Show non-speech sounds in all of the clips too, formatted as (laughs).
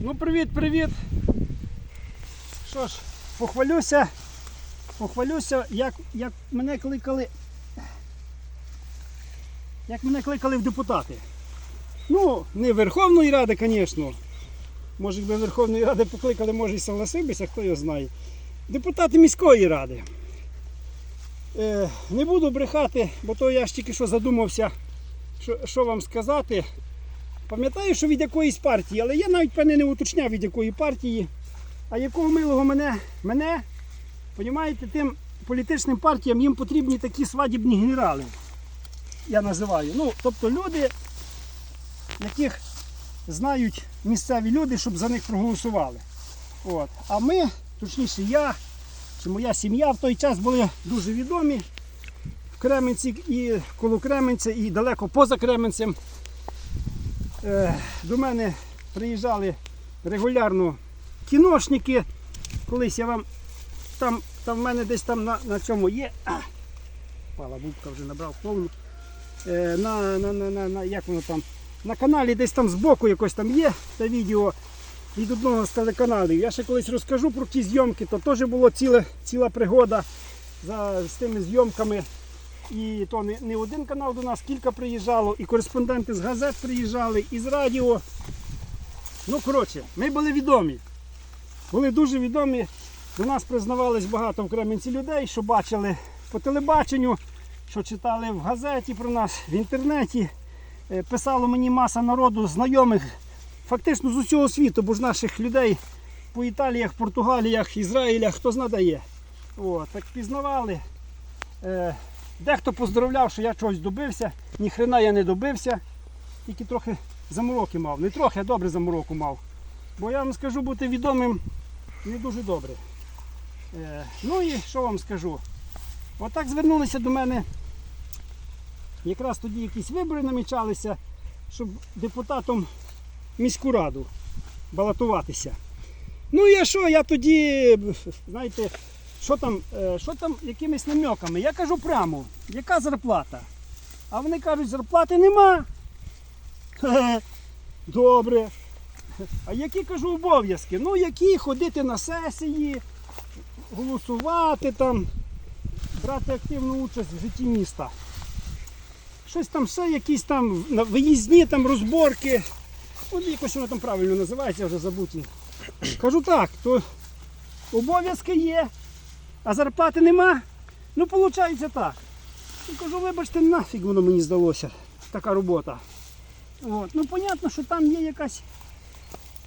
Ну, привіт, привіт. Що ж, похвалюся. Похвалюся, як, як мене кликали. Як мене кликали в депутати. Ну, не Верховної Ради, звісно. Може, якби Верховної Ради покликали, може і согласився, хто його знає. Депутати міської ради. Е, не буду брехати, бо то я ж тільки що задумався, що, що вам сказати. Пам'ятаю, що від якоїсь партії, але я навіть певне не уточняв від якої партії. А якого милого мене, мене, понімаєте, тим політичним партіям їм потрібні такі свадібні генерали. Я називаю. Ну, тобто люди, яких знають місцеві люди, щоб за них проголосували. От. А ми, точніше, я чи моя сім'я в той час були дуже відомі в Кременці і коло Кременця, і далеко поза Кременцем. Е, До мене приїжджали регулярно кіношники. Колись я вам там, там в мене десь там на, на цьому є. (coughs) Пала бубка вже набрав повну. Е, на, на, на, на, на, як воно там, на каналі десь там збоку якось там є те відео від одного з телеканалів. Я ще колись розкажу про ті зйомки, то теж була ціла, ціла пригода за, з тими зйомками. І то не, не один канал до нас, кілька приїжджало, і кореспонденти з газет приїжджали, і з радіо. Ну, коротше, ми були відомі. Були дуже відомі. До нас признавались багато в Кременці людей, що бачили по телебаченню, що читали в газеті про нас, в інтернеті. Е, Писало мені маса народу, знайомих, фактично з усього світу, бо ж наших людей по Італіях, Португаліях, Ізраїлях, хто знає. От, так пізнавали. Дехто поздравляв, що я чогось добився, ні хрена я не добився, тільки трохи замороки мав. Не трохи, а добре замороку мав. Бо я вам скажу, бути відомим не дуже добре. Е, ну і що вам скажу? Отак звернулися до мене. Якраз тоді якісь вибори намічалися, щоб депутатом міську раду балотуватися. Ну і що, я тоді, знаєте, що там, е, що там якимись намеками. Я кажу прямо, яка зарплата? А вони кажуть, зарплати нема. Добре. А які кажу обов'язки? Ну, які ходити на сесії, голосувати там, брати активну участь в житті міста. Щось там ще якісь там виїзні там розборки. От якось воно там правильно називається, вже забуті. Кажу так, то обов'язки є, а зарплати нема. Ну, виходить так. Ну, кажу, вибачте, нафіг воно мені здалося, така робота. От. Ну, понятно, що там є якась,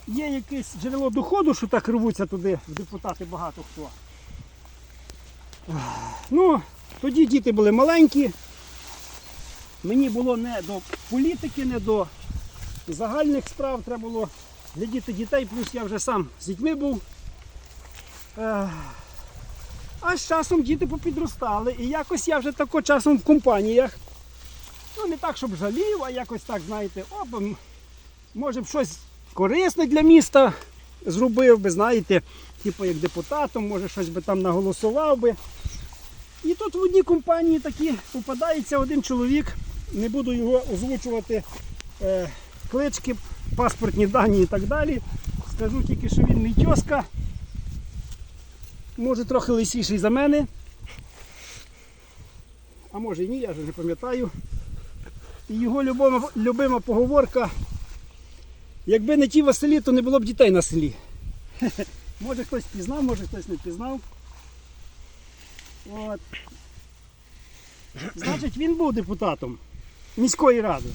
є якесь джерело доходу, що так рвуться туди, в депутати багато хто. Ну, тоді діти були маленькі. Мені було не до політики, не до загальних справ. Треба було глядіти дітей, плюс я вже сам з дітьми був. А з часом діти попідростали. І якось я вже тако часом в компаніях. Ну, не так, щоб жалів, а якось так, знаєте, о, може б щось корисне для міста зробив би, знаєте, типу як депутатом, може щось би там наголосував би. І тут в одній компанії такі попадається один чоловік, не буду його озвучувати е, клички, паспортні дані і так далі. Скажу тільки, що він мій тьоска. Може трохи лисіший за мене. А може і ні, я вже не пам'ятаю. І його любима, любима поговорка. Якби не ті Василі, то не було б дітей на селі. (laughs) Може хтось пізнав, може хтось не пізнав. От. Значить, він був депутатом міської ради.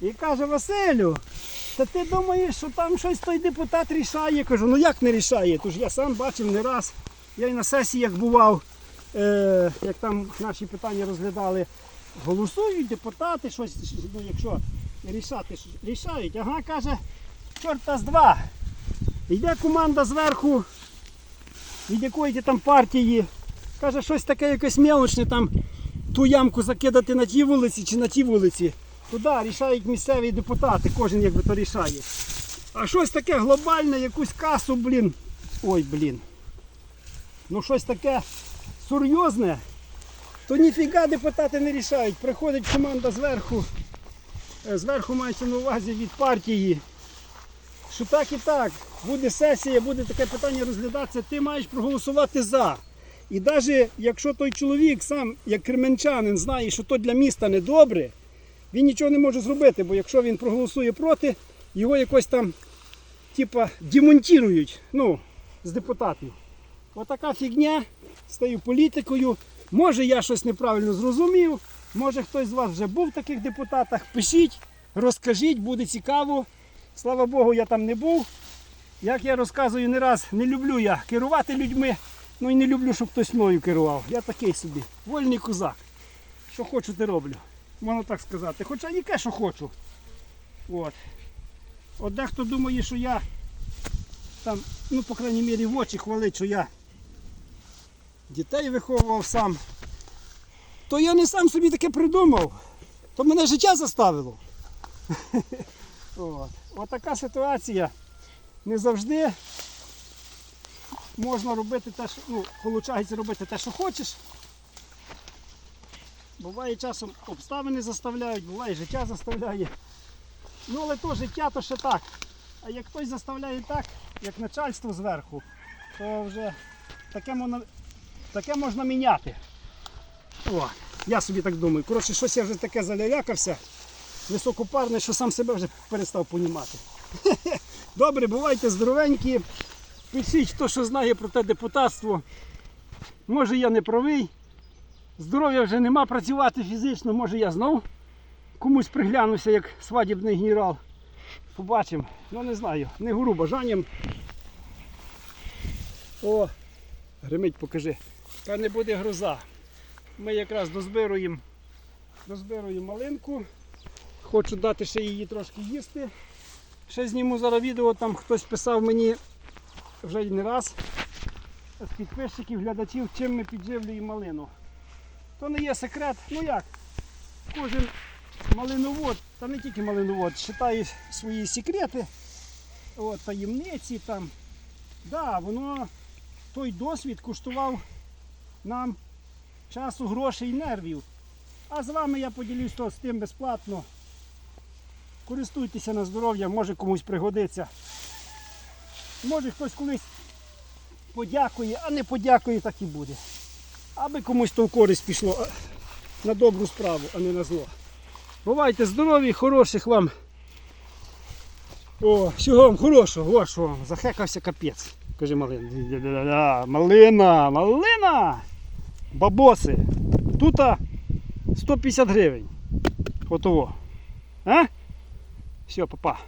І каже, Василю, та ти думаєш, що там щось той депутат рішає? Кажу, ну як не рішає? Тож я сам бачив не раз. Я і на сесіях бував, е, як там наші питання розглядали. Голосують депутати, щось, ну якщо рішати, рішають. Ага, каже, чорта з два. Йде команда зверху, від якої там партії. Каже, щось таке якесь мелочне там ту ямку закидати на тій вулиці чи на тій вулиці. Туди рішають місцеві депутати, кожен якби то рішає. А щось таке глобальне, якусь касу, блін. Ой, блін. Ну щось таке серйозне, то ніфіга депутати не рішають. Приходить команда зверху, е, зверху мається на увазі від партії, що так і так, буде сесія, буде таке питання розглядатися, ти маєш проголосувати за. І навіть якщо той чоловік сам, як кременчанин, знає, що то для міста не добре, він нічого не може зробити, бо якщо він проголосує проти, його якось там типа демонтують ну, з депутатів. Отака фігня з тою політикою. Може я щось неправильно зрозумів, може хтось з вас вже був в таких депутатах. Пишіть, розкажіть, буде цікаво. Слава Богу, я там не був. Як я розказую не раз, не люблю я керувати людьми, ну і не люблю, щоб хтось мною керував. Я такий собі, вольний козак. Що хочу, те роблю. Можна так сказати. Хоча яке, що хочу. От. От дехто думає, що я там, ну, по крайній мірі, в очі хвалить, що я дітей виховував сам. То я не сам собі таке придумав. То мене життя заставило. (laughs) От. От така ситуація. Не завжди можна робити те, що ну, виходить робити те, що хочеш. Буває часом обставини заставляють, буває життя заставляє. Ну але то життя то ще так. А як хтось заставляє так, як начальство зверху, то вже таке можна, таке можна міняти. О, я собі так думаю. Коротше, щось я вже таке залялякався, високопарне, що сам себе вже перестав понімати. (laughs) Добре, бувайте здоровенькі. Пишіть, хто що знає про те депутатство. Може я не правий. Здоров'я вже нема працювати фізично, може я знов комусь приглянуся як свадібний генерал. Побачимо. Ну не знаю, не гору бажанням. О, гримить, покажи. Та не буде гроза. Ми якраз дозбируємо, дозбируємо малинку. Хочу дати ще її трошки їсти. Ще зніму зараз відео, там хтось писав мені вже не раз з підписчиків, глядачів, чим ми підживлюємо малину. То не є секрет. Ну як? Кожен малиновод, та не тільки малиновод, читає свої секрети, от, таємниці там. Да, воно той досвід коштував нам часу, грошей і нервів. А з вами я поділюсь з тим безплатно. Користуйтеся на здоров'я, може комусь пригодиться. Може хтось колись подякує, а не подякує, так і буде. Аби комусь то в користь пішло на добру справу, а не на зло. Бувайте здорові, хороших вам. О, всього вам хорошого, о, вам, захекався капець. Каже малина. Малина, малина! Бабоси. Тут 150 гривень. Отого. А? Все, папа.